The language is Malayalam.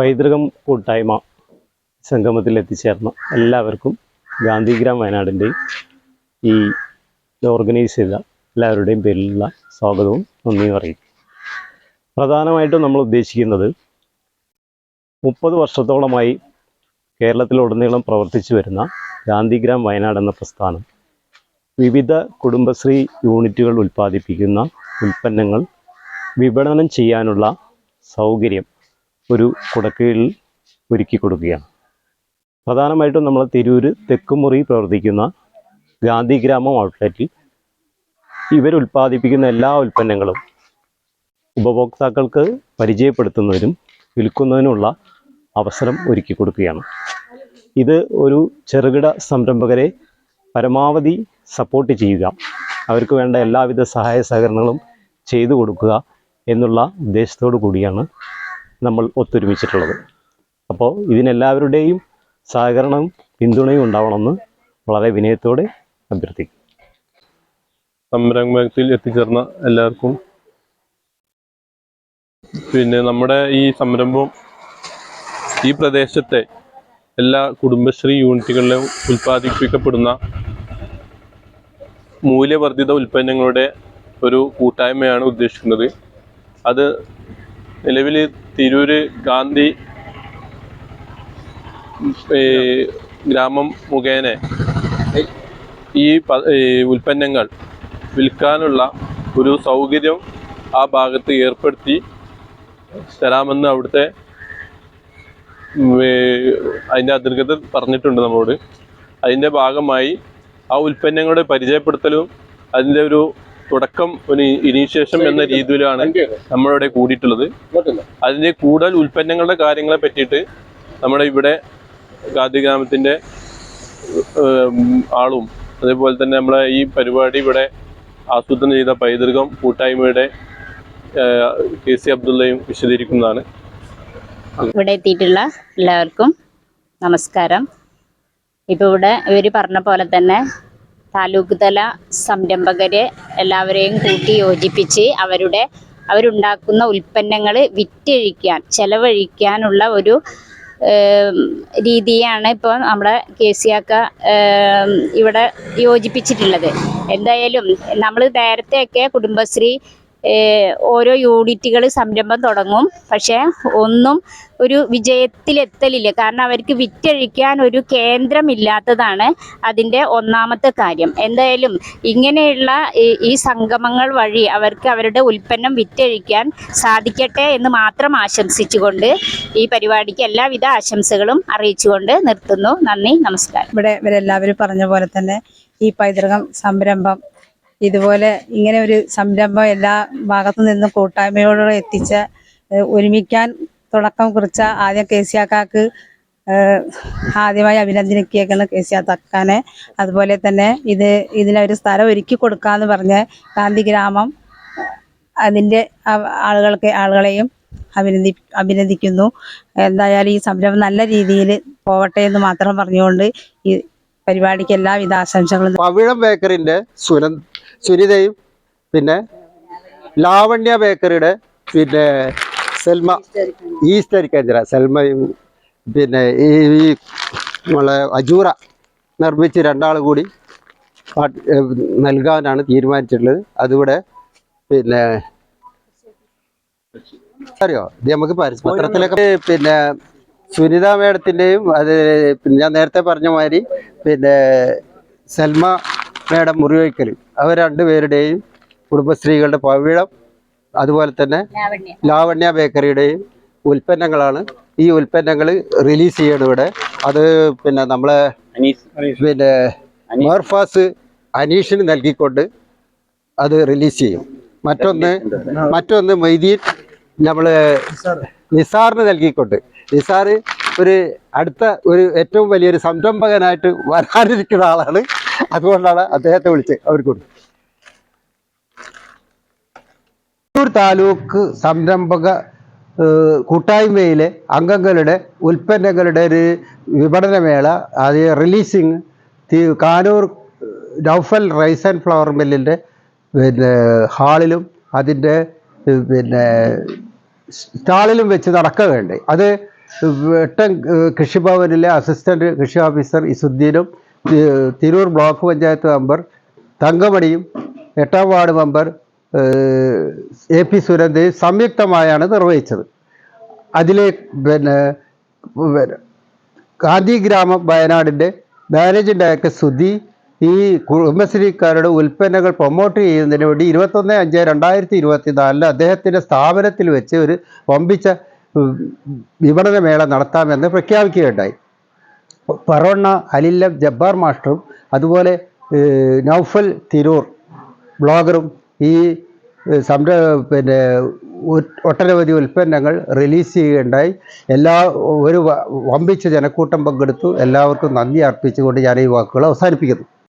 പൈതൃകം കൂട്ടായ്മ സംഗമത്തിൽ എത്തിച്ചേർന്ന എല്ലാവർക്കും ഗാന്ധിഗ്രാം വയനാടിന്റെയും ഈ ഓർഗനൈസ് ചെയ്ത എല്ലാവരുടെയും പേരിലുള്ള സ്വാഗതവും നന്ദിയും അറിയിക്കും. പ്രധാനമായിട്ടും നമ്മൾ ഉദ്ദേശിക്കുന്നത് മുപ്പത് വർഷത്തോളമായി കേരളത്തിലുടനീളം പ്രവർത്തിച്ചു വരുന്ന ഗാന്ധിഗ്രാം വയനാട് എന്ന പ്രസ്ഥാനം വിവിധ കുടുംബശ്രീ യൂണിറ്റുകൾ ഉൽപ്പാദിപ്പിക്കുന്ന ഉൽപ്പന്നങ്ങൾ വിപണനം ചെയ്യാനുള്ള സൗകര്യം ഒരു കുടക്കീഴിൽ ഒരുക്കി കൊടുക്കുകയാണ്. പ്രധാനമായിട്ടും നമ്മൾ തിരൂര് തെക്കുമുറി പ്രവർത്തിക്കുന്ന ഗാന്ധിഗ്രാമം ഔട്ട്ലെറ്റിൽ ഇവർ ഉൽപ്പാദിപ്പിക്കുന്ന എല്ലാ ഉൽപ്പന്നങ്ങളും ഉപഭോക്താക്കൾക്ക് പരിചയപ്പെടുത്തുന്നതിനും വിൽക്കുന്നതിനുള്ള അവസരം ഒരുക്കി കൊടുക്കുകയാണ്. ഇത് ഒരു ചെറുകിട സംരംഭകരെ പരമാവധി സപ്പോർട്ട് ചെയ്യുക അവർക്ക് വേണ്ട എല്ലാവിധ സഹായ സഹകരണങ്ങളും ചെയ്തു കൊടുക്കുക എന്നുള്ള ഉദ്ദേശത്തോടു കൂടിയാണ് നമ്മൾ ഒത്തൊരുമിച്ചിട്ടുള്ളത്. അപ്പോൾ ഇതിനെല്ലാവരുടെയും സഹകരണവും പിന്തുണയും ഉണ്ടാവണമെന്ന് വളരെ വിനയത്തോടെ അഭ്യർത്ഥിക്കും സംരംഭത്തിൽ എത്തിച്ചേർന്ന എല്ലാവർക്കും പിന്നെ നമ്മുടെ ഈ സംരംഭം ഈ പ്രദേശത്തെ എല്ലാ കുടുംബശ്രീ യൂണിറ്റുകളിലും ഉൽപ്പാദിപ്പിക്കപ്പെടുന്ന മൂല്യവർദ്ധിത ഉൽപ്പന്നങ്ങളുടെ ഒരു കൂട്ടായ്മയാണ് ഉദ്ദേശിക്കുന്നത്. അത് നിലവിൽ തിരൂര് ഗാന്ധി ഗ്രാമം മുഖേന ഈ ഉൽപ്പന്നങ്ങൾ വിൽക്കാനുള്ള ഒരു സൗകര്യം ആ ഭാഗത്ത് ഏർപ്പെടുത്തി തരാമെന്ന് അവിടുത്തെ അതിന്റെ അതിർഗത പറഞ്ഞിട്ടുണ്ട് നമ്മളോട്. അതിന്റെ ഭാഗമായി ആ ഉൽപ്പന്നങ്ങളുടെ പരിചയപ്പെടുത്തലും അതിന്റെ ഒരു തുടക്കം ഒരു ഇനീഷ്യേഷൻ എന്ന രീതിയിലാണ് നമ്മളിവിടെ കൂടിയിട്ടുള്ളത്. അതിന്റെ കൂടുതൽ ഉൽപ്പന്നങ്ങളുടെ കാര്യങ്ങളെ പറ്റിയിട്ട് നമ്മുടെ ഇവിടെ ഗാന്ധി ഗ്രാമത്തിന്റെ ആളും അതേപോലെ തന്നെ നമ്മളെ ഈ പരിപാടി ഇവിടെ ആസൂത്രണം ചെയ്ത പൈതൃകം കൂട്ടായ്മയുടെ കെ സി അബ്ദുള്ളയും വിശദീകരിക്കുന്നതാണ്. ഇവിടെ എത്തിയിട്ടുള്ള എല്ലാവർക്കും നമസ്കാരം. ഇപ്പോൾ ഇവിടെ ഇവർ പറഞ്ഞ പോലെ തന്നെ താലൂക്ക് തല സംരംഭകരെ എല്ലാവരെയും കൂട്ടി യോജിപ്പിച്ച് അവരുടെ അവരുണ്ടാക്കുന്ന ഉൽപ്പന്നങ്ങൾ വിറ്റഴിക്കാൻ ചെലവഴിക്കാനുള്ള ഒരു രീതിയാണ് ഇപ്പോൾ നമ്മുടെ കെ സി ആക്ക ഇവിടെ യോജിപ്പിച്ചിട്ടുള്ളത്. എന്തായാലും നമ്മൾ നേരത്തെയൊക്കെ കുടുംബശ്രീ ഓരോ യൂണിറ്റുകൾ സംരംഭം തുടങ്ങും. പക്ഷേ ഒന്നും ഒരു വിജയത്തിലെത്തലില്ല. കാരണം അവർക്ക് വിറ്റഴിക്കാൻ ഒരു കേന്ദ്രമില്ലാത്തതാണ് അതിന്റെ ഒന്നാമത്തെ കാര്യം. എന്തായാലും ഇങ്ങനെയുള്ള ഈ- സംഗമങ്ങൾ വഴി അവർക്ക് അവരുടെ ഉൽപ്പന്നം വിറ്റഴിക്കാൻ സാധിക്കട്ടെ എന്ന് മാത്രം ആശംസിച്ചുകൊണ്ട് ഈ പരിപാടിക്ക് എല്ലാവിധ ആശംസകളും അറിയിച്ചുകൊണ്ട് നിർത്തുന്നു. നന്ദി നമസ്കാരം. ഇവിടെ ഇവരെല്ലാവരും പറഞ്ഞ പോലെ തന്നെ ഈ പൈതൃകം സംരംഭം ഇതുപോലെ ഇങ്ങനെ ഒരു സംരംഭം എല്ലാ ഭാഗത്തു നിന്നും കൂട്ടായ്മയോടെ എത്തിച്ച് ഒരുമിക്കാൻ തുടക്കം കുറിച്ച ആദ്യം കെ സി ആക്കാക്ക് ആദ്യമായി അഭിനന്ദിക്കുകയാണ് കെ സി ആക്കാനെ അതുപോലെ തന്നെ ഇത് ഇതിനൊരു സ്ഥലം ഒരുക്കി കൊടുക്കാന്ന് പറഞ്ഞ് ഗാന്ധി ഗ്രാമം അതിന്റെ ആളുകൾക്ക് ആളുകളെയും അഭിനന്ദി അഭിനന്ദിക്കുന്നു. എന്തായാലും ഈ സംരംഭം നല്ല രീതിയിൽ പോവട്ടെ എന്ന് മാത്രം പറഞ്ഞുകൊണ്ട് ഈ പരിപാടിക്ക് എല്ലാവിധ ആശംസകളും പവിഴം ബേക്കറിന്റെ സുന സുനിതയും പിന്നെ ലാവണ്യ ബേക്കറിയുടെ പിന്നെ സെൽമ ഈസ്റ്റ് കേന്ദ്ര സെൽമയും പിന്നെ ഈ നമ്മളെ അജൂറ നിർമ്മിച്ച് രണ്ടാൾ കൂടി നൽകാനാണ് തീരുമാനിച്ചിട്ടുള്ളത്. അതിവിടെ പിന്നെ അറിയോ? ഇത് നമുക്ക് പത്രത്തിലൊക്കെ പിന്നെ സുനിത മേഡത്തിന്റെയും അത് ഞാൻ നേരത്തെ പറഞ്ഞ മാതിരി പിന്നെ സൽമ മേഡം മുറിവയ്ക്കൽ അവർ രണ്ടുപേരുടെയും കുടുംബശ്രീകളുടെ പവിഴം അതുപോലെ തന്നെ ലാവണ്യ. ബേക്കറിയുടെയും ഉൽപ്പന്നങ്ങളാണ് ഈ ഉൽപ്പന്നങ്ങൾ റിലീസ് ചെയ്യണം ഇവിടെ. അത് പിന്നെ നമ്മളെ പിന്നെ മോർഫാസ് അനീഷിന് നൽകിക്കൊണ്ട് അത് റിലീസ് ചെയ്യും. മറ്റൊന്ന് മറ്റൊന്ന് മൊയ്തീൻ നമ്മൾ നിസാറിന് നൽകിക്കൊണ്ട്. നിസാർ ഒരു അടുത്ത ഒരു ഏറ്റവും വലിയൊരു സംരംഭകനായിട്ട് വരാനിരിക്കുന്ന ആളാണ് അതുകൊണ്ടാണ് അദ്ദേഹത്തെ വിളിച്ച് അവർക്ക് കൊടുത്തു താലൂക്ക് സംരംഭക കൂട്ടായ്മയിലെ അംഗങ്ങളുടെ ഉൽപ്പന്നങ്ങളുടെ ഒരു വിപണനമേള അത് releasing Kanoor Noufal rice and flour മില്ലിന്റെ പിന്നെ ഹാളിലും അതിന്റെ പിന്നെ സ്റ്റാളിലും വെച്ച് നടക്കുകയുണ്ടായി. അത് വെട്ടം കൃഷിഭവനിലെ അസിസ്റ്റന്റ് കൃഷി ഓഫീസർ ഇസുദ്ദീനും തിരൂർ ബ്ലോക്ക് പഞ്ചായത്ത് മെമ്പർ തങ്കമണിയും എട്ടാം വാർഡ് മെമ്പർ എ പി സുരേന്ദ്രയും സംയുക്തമായാണ് നിർവഹിച്ചത്. അതിലെ പിന്നെ ഗാന്ധി ഗ്രാമം വയനാടിന്റെ മാനേജിംഗ് ഡയറക്ടർ സുധി ഈ കുടുംബശ്രീക്കാരുടെ ഉൽപ്പന്നങ്ങൾ പ്രൊമോട്ട് ചെയ്യുന്നതിന് വേണ്ടി ഇരുപത്തൊന്ന് അഞ്ച് രണ്ടായിരത്തി ഇരുപത്തി നാലിൽ അദ്ദേഹത്തിന്റെ സ്ഥാപനത്തിൽ വെച്ച് ഒരു വമ്പിച്ച വിപണന മേള നടത്താമെന്ന് പ്രഖ്യാപിക്കുകയുണ്ടായി. പറവണ്ണ അലില്ല ജബ്ബാർ മാസ്റ്ററും അതുപോലെ നൗഫൽ തിരൂർ ബ്ലോഗറും ഈ സംര പിന്നെ ഒട്ടനവധി ഉൽപ്പന്നങ്ങൾ റിലീസ് ചെയ്യുകയുണ്ടായി. എല്ലാ ഒരു വമ്പിച്ച ജനക്കൂട്ടം പങ്കെടുത്തു. എല്ലാവർക്കും നന്ദി അർപ്പിച്ചുകൊണ്ട് ഞാൻ ഈ വാക്കുകൾ അവസാനിപ്പിക്കുന്നു.